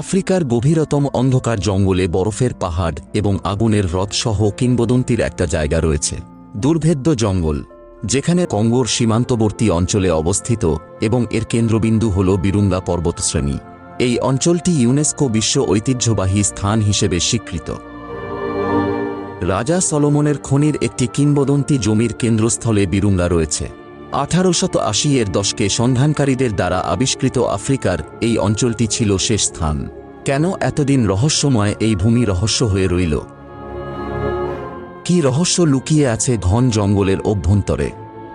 আফ্রিকার গভীরতম অন্ধকার জঙ্গলে বরফের পাহাড় এবং আগুনের হ্রদসহ কিংবদন্তির একটা জায়গা রয়েছে। দুর্ভেদ্য জঙ্গল, যেখানে কঙ্গোর সীমান্তবর্তী অঞ্চলে অবস্থিত এবং এর কেন্দ্রবিন্দু হল বিরুঙ্গা পর্বতশ্রেণী। এই অঞ্চলটি ইউনেস্কো বিশ্ব ঐতিহ্যবাহী স্থান হিসেবে স্বীকৃত। রাজা সলোমনের খনির একটি কিংবদন্তি জমির কেন্দ্রস্থলে বিরুঙ্গা রয়েছে। আঠারোশত আশি এর দশকে সন্ধানকারীদের দ্বারা আবিষ্কৃত আফ্রিকার এই অঞ্চলটি ছিল শেষ স্থান। কেন এতদিন রহস্যময় এই ভূমি রহস্য হয়ে রইল? কি রহস্য লুকিয়ে আছে ঘন জঙ্গলের অভ্যন্তরে?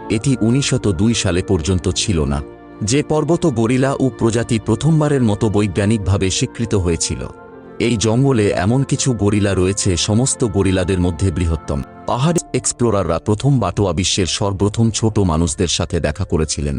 এটি উনিশশত সালে পর্যন্ত ছিল না। যে পর্বত গরিলা ও প্রজাতি প্রথমবারের মতো বৈজ্ঞানিকভাবে স্বীকৃত হয়েছিল। এই জঙ্গলে এমন কিছু গরিলা রয়েছে, সমস্ত গরিলাদের মধ্যে বৃহত্তম। পাহাড়ি এক্সপ্লোরাররা প্রথম বাটোয়া বিশ্বের সর্বপ্রথম ছোট মানুষদের সাথে দেখা করেছিলেন।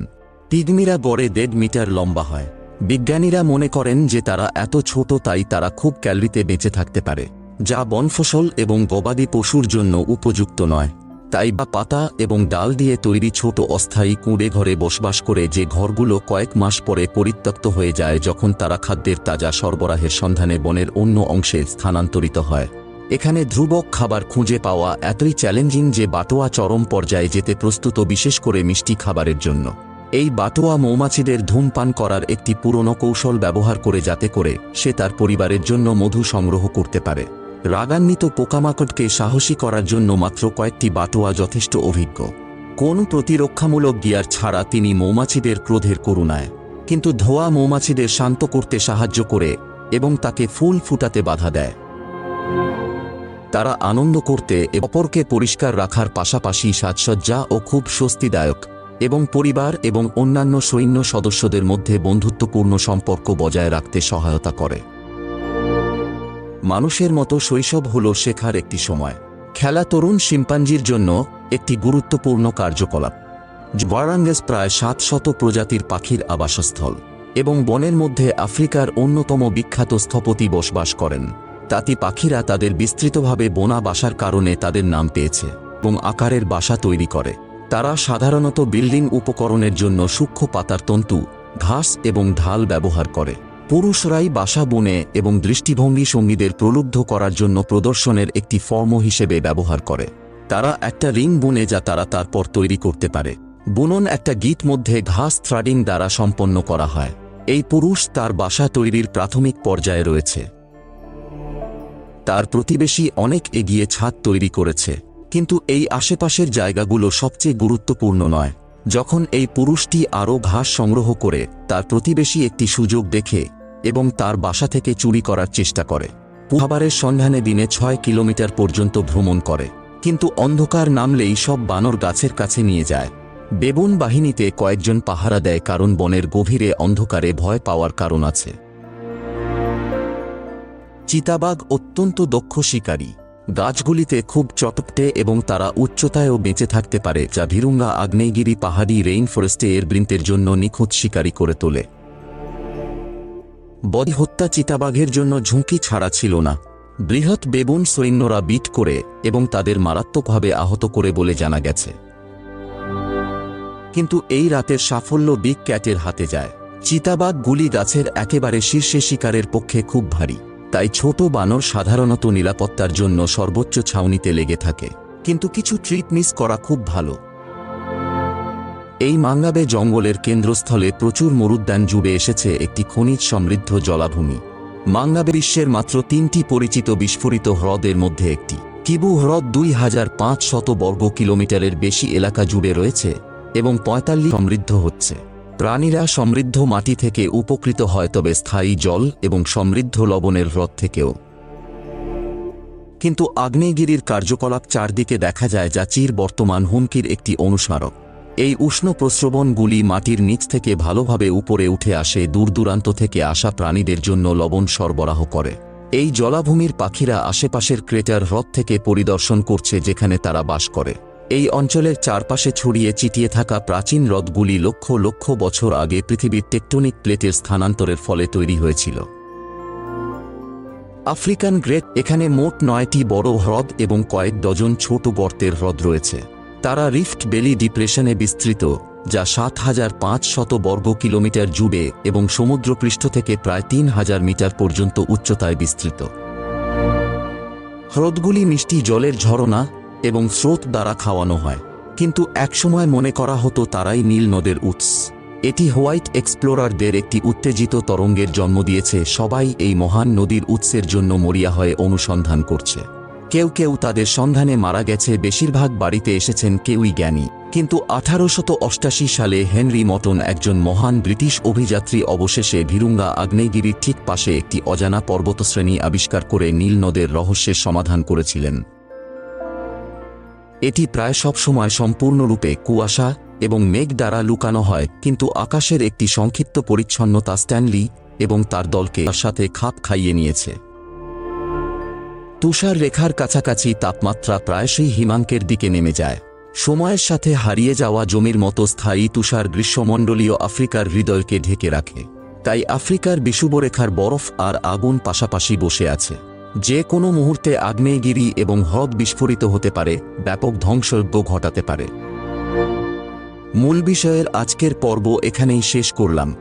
পিগমিরা গড়ে দেড় মিটার লম্বা হয়। বিজ্ঞানীরা মনে করেন যে তারা এত ছোট তাই তারা খুব ক্যালরিতে বেঁচে থাকতে পারে, যা বনফসল এবং গবাদি পশুর জন্য উপযুক্ত নয়। তাই বা পাতা এবং ডাল দিয়ে তৈরি ছোট অস্থায়ী কুঁড়ে ঘরে বসবাস করে যে ঘরগুলো কয়েক মাস পরে পরিত্যক্ত হয়ে যায় যখন তারা খাদ্যের তাজা সরবরাহের সন্ধানে বনের অন্য অংশে স্থানান্তরিত হয়। এখানে ধ্রুবক খাবার খুঁজে পাওয়া এতই চ্যালেঞ্জিং যে বাটোয়া চরম পর্যায়ে যেতে প্রস্তুত বিশেষ করে মিষ্টি খাবারের জন্য। এই বাটোয়া মৌমাছিদের ধূমপান করার একটি পুরনো কৌশল ব্যবহার করে যাতে করে সে তার পরিবারের জন্য মধু সংগ্রহ করতে পারে। রাগান্বিত পোকামাকড়কে সাহসী করার জন্য মাত্র কয়েকটি বাটোয়া যথেষ্ট অভিজ্ঞ। কোন প্রতিরক্ষামূলক গিয়ার ছাড়া তিনি মৌমাছিদের ক্রোধের করুণায়। কিন্তু ধোয়া মৌমাছিদের শান্ত করতে সাহায্য করে এবং তাকে ফুল ফুটাতে বাধা দেয়। তারা আনন্দ করতে অপরকে পরিষ্কার রাখার পাশাপাশি সাজসজ্জা ও খুব স্বস্তিদায়ক এবং পরিবার এবং অন্যান্য সৈন্য সদস্যদের মধ্যে বন্ধুত্বপূর্ণ সম্পর্ক বজায় রাখতে সহায়তা করে। মানুষের মতো শৈশব হল শেখার একটি সময়। খেলা তরুণ শিম্পাঞ্জির জন্য একটি গুরুত্বপূর্ণ কার্যকলাপ। ওয়ারাঙ্গেস প্রায় সাতশত প্রজাতির পাখির আবাসস্থল এবং বনের মধ্যে আফ্রিকার অন্যতম বিখ্যাত স্থপতি বসবাস করেন। তাতি পাখিরা তাদের বিস্তৃতভাবে বোনা বাসার কারণে তাদের নাম পেয়েছে এবং আকারের বাসা তৈরি করে। তারা সাধারণত বিল্ডিং উপকরণের জন্য সূক্ষ্ম পাতার তন্তু, ঘাস এবং ঢাল ব্যবহার করে। পুরুষরাই বাসা বুনে এবং দৃষ্টিভঙ্গি সঙ্গীদের প্রলুব্ধ করার জন্য প্রদর্শনের একটি ফর্ম হিসেবে ব্যবহার করে। তারা একটা রিং বুনে যা তারা তারপর তৈরি করতে পারে। বুনন একটা গীত মধ্যে ঘাস থ্রাডিং দ্বারা সম্পন্ন করা হয়। এই পুরুষ তার বাসা তৈরির প্রাথমিক পর্যায়ে রয়েছে। তার প্রতিবেশী অনেক এগিয়ে ছাদ তৈরি করেছে। কিন্তু এই আশেপাশের জায়গাগুলো সবচেয়ে গুরুত্বপূর্ণ নয়। যখন এই পুরুষটি আরও ঘাস সংগ্রহ করে, তার প্রতিবেশী একটি সুযোগ দেখে এবং তার বাসা থেকে চুরি করার চেষ্টা করে। পুহাবারের সন্ধানে দিনে ছয় কিলোমিটার পর্যন্ত ভ্রমণ করে, কিন্তু অন্ধকার নামলেই সব বানর গাছের কাছে নিয়ে যায়। বেবুন বাহিনীতে কয়েকজন পাহারা দেয় কারণ বনের গভীরে অন্ধকারে ভয় পাওয়ার কারণ আছে। চিতাবাঘ অত্যন্ত দক্ষ শিকারী। গাছগুলিতে খুব চটপটে এবং তারা উচ্চতায়ও বেঁচে থাকতে পারে, যা ভিরুঙ্গা আগ্নেয়গিরি পাহাড়ি রেইন ফরেস্টে এর বৃন্তের জন্য নিখুঁত শিকারী করে তোলে। বডি হত্যা চিতাবাঘের জন্য ঝুঁকি ছাড়া ছিল না। বৃহৎ বেবুন সৈন্যরা বিট করে এবং তাদের মারাত্মকভাবে আহত করে বলে জানা গেছে। কিন্তু এই রাতের সাফল্য বিগ ক্যাটের হাতে যায়। চিতাবাঘ গুলি গাছের একেবারে শীর্ষে শিকারের পক্ষে খুব ভারী। তাই ছোট বানর সাধারণত নিরাপত্তার জন্য সর্বোচ্চ ছাউনিতে লেগে থাকে। কিন্তু কিছু ট্রিট মিস করা খুব ভালো। এই মাঙ্গাবে জঙ্গলের কেন্দ্রস্থলে প্রচুর মরুদ্যান জুড়ে এসেছে একটি খনিজ সমৃদ্ধ জলাভূমি। মাঙ্গাবে বিশ্বের মাত্র তিনটি পরিচিত বিস্ফোরিত হ্রদের মধ্যে একটি। কিবু হ্রদ দুই হাজার পাঁচ শত বর্গ কিলোমিটারের বেশি এলাকা জুড়ে রয়েছে এবং পঁয়তাল্লিশ সমৃদ্ধ হচ্ছে। প্রাণীরা সমৃদ্ধ মাটি থেকে উপকৃত হয় তবে স্থায়ী জল এবং সমৃদ্ধ লবণের হ্রদ থেকেও। কিন্তু আগ্নেয়গিরির কার্যকলাপ চারদিকে দেখা যায় যা চির বর্তমান হুমকির একটি অনুস্মারক। এই উষ্ণ প্রস্রবণগুলি মাটির নিচ থেকে ভালোভাবে উপরে উঠে আসে দূর দূরান্ত থেকে আসা প্রাণীদের জন্য লবণ সরবরাহ করে। এই জলাভূমির পাখিরা আশেপাশের ক্রেটার হ্রদ থেকে পরিদর্শন করছে যেখানে তারা বাস করে। এই অঞ্চলের চারপাশে ছড়িয়ে চিটিয়ে থাকা প্রাচীন হ্রদগুলি লক্ষ লক্ষ বছর আগে পৃথিবীর টেকটনিক প্লেটের স্থানান্তরের ফলে তৈরি হয়েছিল। আফ্রিকান গ্রেট এখানে মোট নয়টি বড় হ্রদ এবং কয়েক ডজন ছোট গর্তের হ্রদ রয়েছে। তারা রিফট বেলি ডিপ্রেশনে বিস্তৃত, যা সাত হাজার পাঁচ শত বর্গ কিলোমিটার জুড়ে এবং সমুদ্রপৃষ্ঠ থেকে প্রায় তিন হাজার মিটার পর্যন্ত উচ্চতায় বিস্তৃত। হ্রদগুলি মিষ্টি জলের ঝরনা এবং স্রোত দ্বারা খাওয়ানো হয়। কিন্তু একসময় মনে করা হতো তারাই নীল নদের উৎস। এটি হোয়াইট এক্সপ্লোরারদের একটি উত্তেজিত তরঙ্গের জন্ম দিয়েছে। সবাই এই মহান নদীর উৎসের জন্য মরিয়া হয়ে অনুসন্ধান করছে। কেউ কেউ তাদের সন্ধানে মারা গেছে। বেশিরভাগ বাড়িতে এসেছেন কেউই জ্ঞানী। কিন্তু আঠারোশত অষ্টাশি সালে হেনরি মটন একজন মহান ব্রিটিশ অভিযাত্রী অবশেষে ভিরুঙ্গা আগ্নেয়গিরির ঠিক পাশে একটি অজানা পর্বতশ্রেণী আবিষ্কার করে নীল নদের রহস্যের সমাধান করেছিলেন। এটি প্রায় সবসময় সম্পূর্ণরূপে কুয়াশা এবং মেঘ দ্বারা লুকানো হয়, কিন্তু আকাশের একটি সংক্ষিপ্ত পরিচ্ছন্নতা স্ট্যানলি এবং তার দলকে সাথে খাপ খাইয়ে নিয়েছে। তুষার রেখার কাছাকাছি তাপমাত্রা প্রায়শই হিমাঙ্কের দিকে নেমে যায়। সময়ের সাথে হারিয়ে যাওয়া জমির মতো স্থায়ী তুষার গ্রীষ্মমণ্ডলীয় আফ্রিকার হৃদয়কে ঢেকে রাখে। তাই আফ্রিকার বিষুবরেখার বরফ আর আগুন পাশাপাশি বসে আছে। যে কোনো মুহূর্তে আগ্নেয়গিরি এবং হ্রদ বিস্ফোরিত হতে পারে, ব্যাপক ধ্বংসযজ্ঞ ঘটাতে পারে। মূল বিষয়ের আজকের পর্ব এখানেই শেষ করলাম।